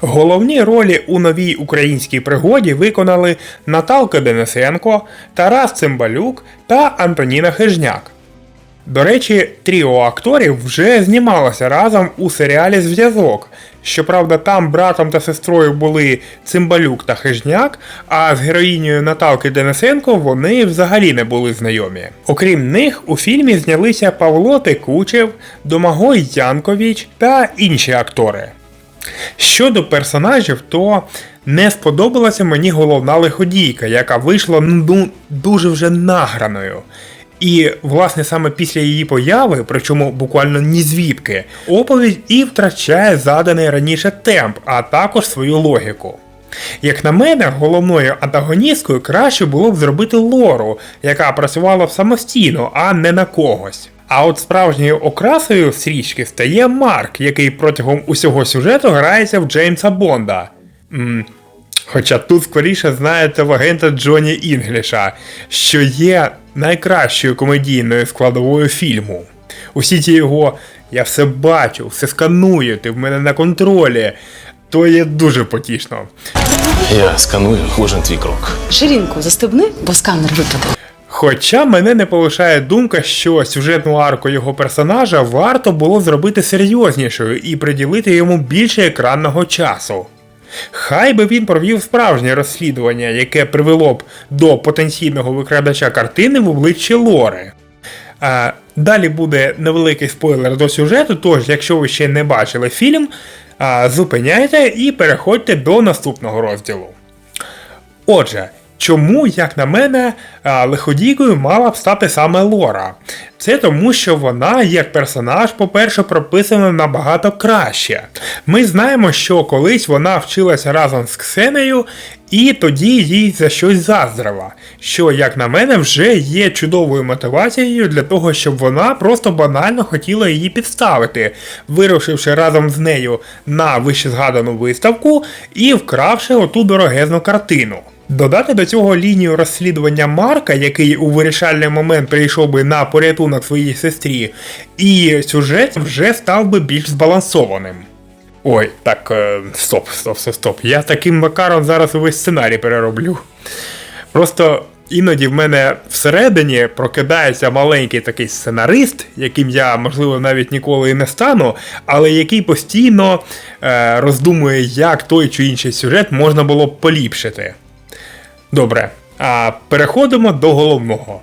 Головні ролі у новій українській пригоді виконали Наталка Денисенко, Тарас Цимбалюк та Антоніна Хижняк. До речі, тріо акторів вже знімалося разом у серіалі Зв'язок. Щоправда, там братом та сестрою були Цимбалюк та Хижняк, а з героїнею Наталки Денисенко вони взагалі не були знайомі. Окрім них, у фільмі знялися Павло Текучев, Домагой Янковіч та інші актори. Щодо персонажів, то не сподобалася мені головна лиходійка, яка вийшла ну, дуже вже награною. І, власне, саме після її появи, причому буквально ні звідки, оповідь і втрачає заданий раніше темп, а також свою логіку. Як на мене, головною антагоністкою краще було б зробити Лору, яка працювала б самостійно, а не на когось. А от справжньою окрасою стрічки стає Марк, який протягом усього сюжету грається в Джеймса Бонда. М, Хоча тут скоріше знаєте в агента Джоні Інгліша, що є найкращою комедійною складовою фільму. Усі ті його я все бачу, все сканую, ти в мене на контролі. То є дуже потішно. Я сканую кожен твій крок. Ширинку застебни, бо сканер випаде. Хоча мене не полишає думка, що сюжетну арку його персонажа варто було зробити серйознішою і приділити йому більше екранного часу. Хай би він провів справжнє розслідування, яке привело б до потенційного викрадача картини в обличчі Лори. А, далі буде невеликий спойлер до сюжету, тож, якщо ви ще не бачили фільм, а, зупиняйте і переходьте до наступного розділу. Отже, чому, як на мене, лиходійкою мала б стати саме Лора? Це тому, що вона, як персонаж, по-перше, прописана набагато краще. Ми знаємо, що колись вона вчилася разом з Ксенею, і тоді їй за щось заздрила, що, як на мене, вже є чудовою мотивацією для того, щоб вона просто банально хотіла її підставити, вирушивши разом з нею на вищезгадану виставку і вкравши оту дорогезну картину. Додати до цього лінію розслідування Марка, який у вирішальний момент прийшов би на порятунок своїй сестрі, і сюжет вже став би більш збалансованим. Ой, так, е, стоп, стоп, стоп, стоп. Я таким макаром зараз увесь сценарій перероблю. Просто іноді в мене всередині прокидається маленький такий сценарист, яким я, можливо, навіть ніколи і не стану, але який постійно е, роздумує, як той чи інший сюжет можна було б поліпшити. Добре, а переходимо до головного.